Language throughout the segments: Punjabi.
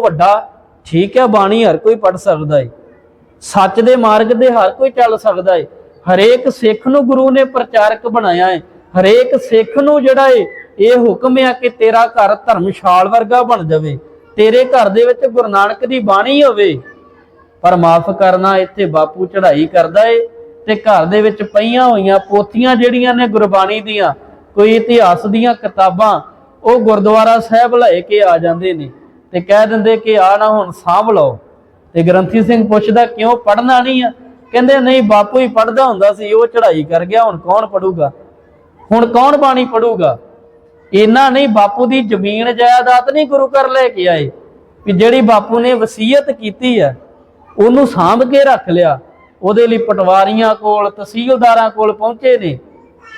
ਤੋਂ ਵੱਡਾ, ਠੀਕ ਹੈ ਬਾਣੀ ਹਰ ਕੋਈ ਪੜ ਸਕਦਾ ਹੈ ਸੱਚ ਦੇ ਮਾਰਗ ਦੇ ਹਰ ਕੋਈ ਚੱਲ ਸਕਦਾ ਹੈ ਹਰੇਕ ਸਿੱਖ ਨੂੰ ਗੁਰੂ ਨੇ ਪ੍ਰਚਾਰਕ ਬਣਾਇਆ ਹੈ ਹਰੇਕ ਸਿੱਖ ਨੂੰ ਜਿਹੜਾ ਹੈ ਇਹ ਹੁਕਮ ਹੈ ਕਿ ਤੇਰਾ ਘਰ ਧਰਮਸ਼ਾਲ ਵਰਗਾ ਬਣ ਜਾਵੇ। ਤੇਰੇ ਘਰ ਦੇ ਵਿੱਚ ਗੁਰੂ ਨਾਨਕ ਦੀ ਬਾਣੀ ਹੋਵੇ। ਪਰ ਮਾਫ ਕਰਨਾ, ਇੱਥੇ ਬਾਪੂ ਚੜ੍ਹਾਈ ਕਰਦਾ ਏ ਤੇ ਘਰ ਦੇ ਵਿੱਚ ਪਈਆਂ ਹੋਈਆਂ ਪੋਥੀਆਂ ਜਿਹੜੀਆਂ ਨੇ ਗੁਰਬਾਣੀ ਦੀਆਂ, ਕੋਈ ਇਤਿਹਾਸ ਦੀਆਂ ਕਿਤਾਬਾਂ, ਉਹ ਗੁਰਦੁਆਰਾ ਸਾਹਿਬ ਲੈ ਕੇ ਆ ਜਾਂਦੇ ਨੇ। ਤੇ ਕਹਿ ਦਿੰਦੇ ਕਿ ਆ ਨਾ ਹੁਣ ਸਾਂਭ ਲਓ। ਤੇ ਗ੍ਰੰਥੀ ਸਿੰਘ ਪੁੱਛਦਾ, ਕਿਉਂ ਪੜਨਾ ਨਹੀਂ ਆ? ਕਹਿੰਦੇ, ਨਹੀਂ, ਬਾਪੂ ਹੀ ਪੜਦਾ ਹੁੰਦਾ ਸੀ, ਉਹ ਚੜ੍ਹਾਈ ਕਰ ਗਿਆ, ਹੁਣ ਕੌਣ ਪੜੂਗਾ ਹੁਣ ਕੌਣ ਬਾਣੀ ਪੜੂਗਾ ਇਹਨਾਂ ਨਹੀਂ, ਬਾਪੂ ਦੀ ਜ਼ਮੀਨ ਜਾਇਦਾਦ ਨਹੀਂ ਗੁਰੂ ਘਰ ਲੈ ਕੇ ਆਏ। ਵੀ ਜਿਹੜੀ ਬਾਪੂ ਨੇ ਵਸੀਅਤ ਕੀਤੀ ਆ, ਉਹਨੂੰ ਸਾਂਭ ਕੇ ਰੱਖ ਲਿਆ। ਉਹਦੇ ਲਈ ਪਟਵਾਰੀਆਂ ਕੋਲ, ਤਹਿਸੀਲਦਾਰਾਂ ਕੋਲ ਪਹੁੰਚੇ ਨੇ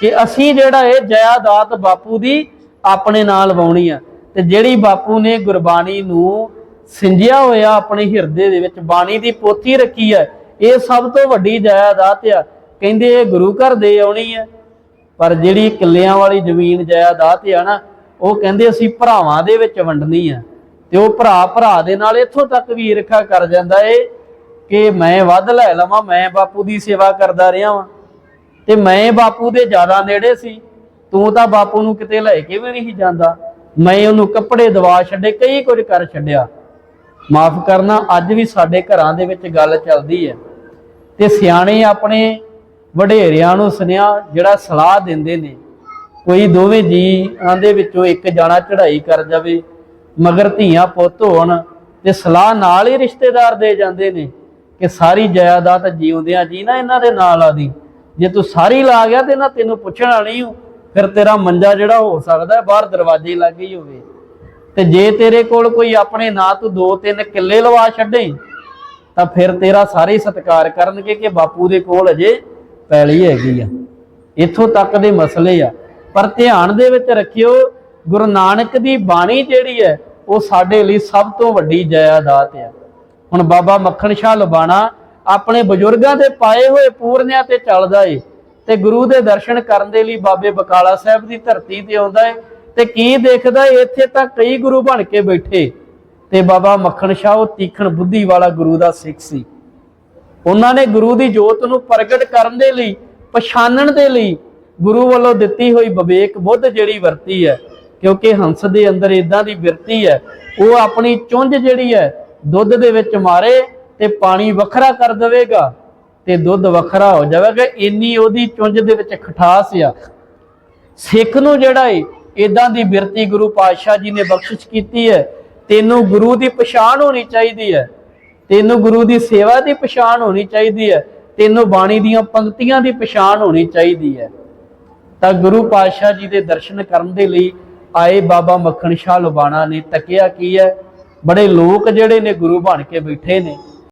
ਕਿ ਅਸੀਂ ਜਿਹੜਾ ਇਹ ਜਾਇਦਾਦ ਬਾਪੂ ਦੀ ਆਪਣੇ ਨਾਲ ਵਾਉਣੀ ਆ। ਤੇ ਜਿਹੜੀ ਬਾਪੂ ਨੇ ਗੁਰਬਾਣੀ ਨੂੰ ਸਿੰਜਿਆ ਹੋਇਆ ਆਪਣੇ ਹਿਰਦੇ ਦੇ ਵਿੱਚ, ਬਾਣੀ ਦੀ ਪੋਥੀ ਰੱਖੀ ਹੈ, ਇਹ ਸਭ ਤੋਂ ਵੱਡੀ ਜਾਇਦਾਦ ਆ। ਕਹਿੰਦੇ ਇਹ ਗੁਰੂ ਘਰ ਦੇ ਆਉਣੀ ਹੈ, ਪਰ ਜਿਹੜੀ ਕਿੱਲਿਆਂ ਵਾਲੀ ਜ਼ਮੀਨ ਜਾਇਦਾਦ ਆ ਨਾ, ਉਹ ਕਹਿੰਦੇ ਅਸੀਂ ਭਰਾਵਾਂ ਦੇ ਵਿੱਚ ਵੰਡਣੀ ਆ। ਤੇ ਉਹ ਭਰਾ ਭਰਾ ਦੇ ਨਾਲ ਇੱਥੋਂ ਤੱਕ ਵੀ ਈਰਖਾ ਕਰ ਜਾਂਦਾ ਏ ਕਿ ਮੈਂ ਵੱਧ ਲੈ ਲਵਾਂ, ਮੈਂ ਬਾਪੂ ਦੀ ਸੇਵਾ ਕਰਦਾ ਰਿਹਾ ਵਾਂ। ਤੇ ਮੈਂ ਬਾਪੂ ਦੇ ਜ਼ਿਆਦਾ ਨੇੜੇ ਸੀ, ਤੂੰ ਤਾਂ ਬਾਪੂ ਨੂੰ ਕਿਤੇ ਲੈ ਕੇ ਵੀ ਨਹੀਂ ਜਾਂਦਾ। ਮੈਂ ਉਹਨੂੰ ਕੱਪੜੇ ਦਵਾ ਛੱਡੇ, ਕਈ ਕੁਝ ਕਰ ਛੱਡਿਆ। ਮਾਫ ਕਰਨਾ, ਅੱਜ ਵੀ ਸਾਡੇ ਘਰਾਂ ਦੇ ਵਿੱਚ ਗੱਲ ਚੱਲਦੀ ਹੈ। ਤੇ ਸਿਆਣੇ ਆਪਣੇ ਵਡੇਰਿਆਂ ਨੂੰ ਸੁਨਿਆ ਜਿਹੜਾ ਸਲਾਹ ਦਿੰਦੇ ਨੇ, ਕੋਈ ਦੋਵੇਂ ਜੀ ਆਂਦੇ ਵਿੱਚੋਂ ਇੱਕ ਜਾਣਾ ਚੜ੍ਹਾਈ ਕਰ ਜਾਵੇ, ਮਗਰ ਧੀਆਂ ਪੁੱਤ ਹੋਣ, ਤੇ ਸਲਾਹ ਨਾਲ ਹੀ ਰਿਸ਼ਤੇਦਾਰ ਦੇ ਜਾਂਦੇ ਨੇ ਕਿ ਸਾਰੀ ਜਾਇਦਾਦ ਜਿਉਂਦਿਆਂ ਜੀ ਨਾ ਇਹਨਾਂ ਦੇ ਨਾਲ ਆਦੀ। ਜੇ ਤੂੰ ਸਾਰੀ ਲਾ ਗਿਆ ਤੇ ਨਾ ਤੈਨੂੰ ਪੁੱਛਣਾ ਨਹੀਂ ਫਿਰ ਤੇਰਾ ਮੰਜਾ ਜਿਹੜਾ ਹੋ ਸਕਦਾ ਬਾਹਰ ਦਰਵਾਜ਼ੇ ਲੱਗੇ ਹੀ ਹੋਵੇ। ਤੇ ਜੇ ਤੇਰੇ ਕੋਲ ਕੋਈ ਆਪਣੇ ਨਾਂ ਤੋਂ ਦੋ ਤਿੰਨ ਕਿੱਲੇ ਲਵਾ ਛੱਡੇ, ਤਾਂ ਫਿਰ ਤੇਰਾ ਸਾਰੇ ਸਤਿਕਾਰ ਕਰਨਗੇ ਕਿ ਬਾਪੂ ਦੇ ਕੋਲ ਅਜੇ ਪੈਲੀ ਹੈਗੀ ਆ। ਇੱਥੋਂ ਤੱਕ ਦੇ ਮਸਲੇ ਆ। ਪਰ ਧਿਆਨ ਦੇ ਵਿੱਚ ਰੱਖਿਓ, ਗੁਰੂ ਨਾਨਕ ਦੀ ਬਾਣੀ ਜਿਹੜੀ ਹੈ, ਉਹ ਸਾਡੇ ਲਈ ਸਭ ਤੋਂ ਵੱਡੀ ਜਾਇਦਾਦ ਆ। ਹੁਣ ਬਾਬਾ ਮੱਖਣ ਸ਼ਾਹ ਲਬਾਣਾ ਆਪਣੇ ਬਜ਼ੁਰਗਾਂ ਦੇ ਪਾਏ ਹੋਏ ਪੂਰਨਿਆਂ ਤੇ ਚੱਲਦਾ ਏ। ਤੇ ਗੁਰੂ ਦੇ ਦਰਸ਼ਨ ਕਰਨ ਦੇ ਲਈ ਬਾਬੇ ਬਕਾਲਾ ਸਾਹਿਬ ਦੀ ਧਰਤੀ ਤੇ ਆਉਂਦਾ ਹੈ ਤੇ ਕੀ ਦੇਖਦਾ ਇੱਥੇ ਤਾਂ ਕਈ ਗੁਰੂ ਬਣ ਕੇ ਬੈਠੇ। ਤੇ ਬਾਬਾ ਮੱਖਣ ਸ਼ਾਹ, ਉਹ ਤੀਖਣ ਬੁੱਧੀ ਵਾਲਾ ਗੁਰੂ ਦਾ ਸਿੱਖ ਸੀ। ਉਹਨਾਂ ਨੇ ਗੁਰੂ ਦੀ ਜੋਤ ਨੂੰ ਪ੍ਰਗਟ ਕਰਨ ਦੇ ਲਈ, ਪਛਾਣਨ ਦੇ ਲਈ ਗੁਰੂ ਵੱਲੋਂ ਦਿੱਤੀ ਹੋਈ ਵਿਵੇਕ ਬੁੱਧ ਜਿਹੜੀ ਵਰਤੀ ਹੈ, ਕਿਉਂਕਿ ਹੰਸ ਦੇ ਅੰਦਰ ਇਦਾਂ ਦੀ ਬਿਰਤੀ ਹੈ, ਉਹ ਆਪਣੀ ਚੁੰਝ ਜਿਹੜੀ ਹੈ, ਦੁੱਧ ਦੇ ਵਿੱਚ ਮਾਰੇ ਤੇ ਪਾਣੀ ਵੱਖਰਾ ਕਰ ਦੇਵੇਗਾ। ਤੇ ਦੁੱਧ ਵੱਖਰਾ ਹੋ ਜਾਵੇਗਾ ਇੰਨੀ ਉਹਦੀ ਚੁੰਝ ਦੇ ਵਿੱਚ ਖਟਾਸ ਆ। ਸਿੱਖ ਨੂੰ ਜਿਹੜਾ ਏ ਇਦਾਂ ਦੀ ਬਿਰਤੀ ਗੁਰੂ ਪਾਤਸ਼ਾਹ ਜੀ ਨੇ ਬਖਸ਼ਿਸ਼ ਕੀਤੀ ਹੈ। ਤੈਨੂੰ ਗੁਰੂ ਦੀ ਪਛਾਣ ਹੋਣੀ ਚਾਹੀਦੀ ਹੈ। ਤੈਨੂੰ ਗੁਰੂ ਦੀ ਸੇਵਾ ਦੀ ਪਛਾਣ ਹੋਣੀ ਚਾਹੀਦੀ ਹੈ। ਤੈਨੂੰ ਬਾਣੀ ਦੀਆਂ ਪੰਕਤੀਆਂ ਦੀ ਪਛਾਣ ਹੋਣੀ ਚਾਹੀਦੀ ਹੈ। ਤਾਂ ਗੁਰੂ ਪਾਤਸ਼ਾਹ ਜੀ ਦੇ ਦਰਸ਼ਨ ਕਰਨ ਦੇ ਲਈ ਆਏ ਬਾਬਾ ਮੱਖਣ ਸ਼ਾਹ ਲੁਬਾਣਾ ਨੇ ਤੱਕਿਆ ਕੀ ਹੈ, ਬੜੇ ਲੋਕ ਜਿਹੜੇ ਨੇ ਗੁਰੂ ਬਣ ਕੇ ਬੈਠੇ ਨੇ।